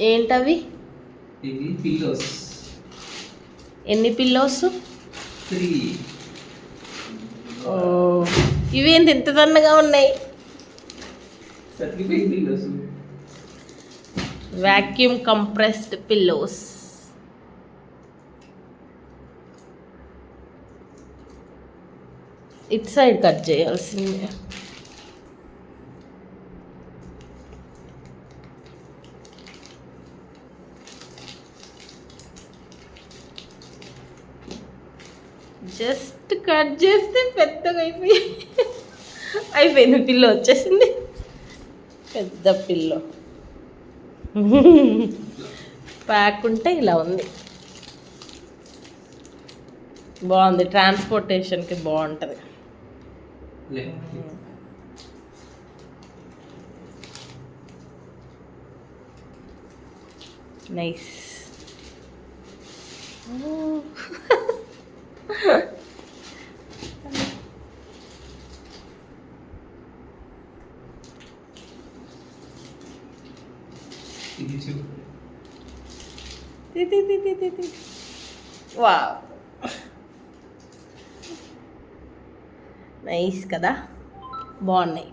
ఏంటవి? ఇవి పిల్లోస్ ఎన్ని పిల్లోస్ త్రీ ఓ ఇవేంటి ఇంత సన్నగా ఉన్నాయి? Vacuum compressed pillows it side cut చేయాల్సిందే. జస్ట్ కట్ చేస్తే పెద్దగా అయిపోయి అయిపోయింది పిల్ల వచ్చేసింది. పెద్ద పిల్లో. ప్యాక్ ఉంటే ఇలా ఉంది. బాగుంది ట్రాన్స్పోర్టేషన్కి బాగుంటుంది. నైస్. ఇది చూడు వా నైస్ కదా? బాగున్నాయి.